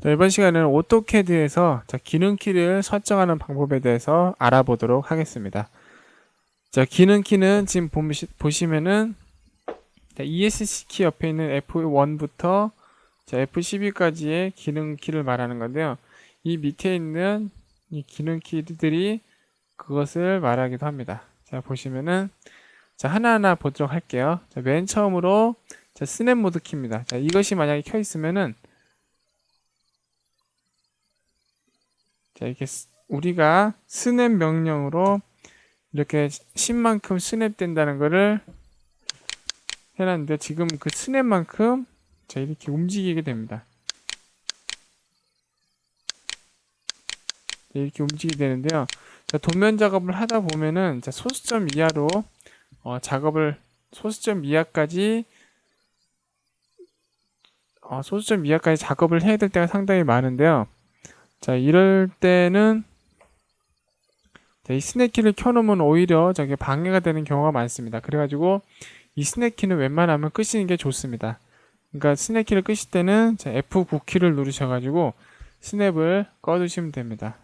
자, 이번 시간에는 오토캐드에서 자, 기능키를 설정하는 방법에 대해서 알아보도록 하겠습니다. 자, 기능키는 지금 보시, 보시면은 자, ESC 키 옆에 있는 F1부터 자, F12까지의 기능키를 말하는 건데요. 이 밑에 있는 이 기능키들이 그것을 말하기도 합니다. 자, 보시면은 자, 하나하나 보도록 할게요. 자, 맨 처음으로 자, 스냅 모드 키입니다. 자, 이것이 만약에 켜 있으면은 자, 이렇게 스- 우리가 스냅 명령으로 이렇게 10만큼 스냅된다는 거를 해놨는데 지금 그 스냅만큼 자, 이렇게 움직이게 됩니다. 자, 이렇게 움직이게 되는데요. 자, 도면 작업을 하다 보면은 자, 소수점 이하로 어, 작업을 소수점 이하까지 어, 소수점 이하까지 작업을 해야 될 때가 상당히 많은데요. 자, 이럴 때는 자, 이 스냅키를 켜놓으면 오히려 저게 방해가 되는 경우가 많습니다. 그래가지고 이 스냅키는 웬만하면 끄시는 게 좋습니다. 그러니까 스냅키를 끄실 때는 자, F9키를 누르셔가지고 스냅을 꺼두시면 됩니다.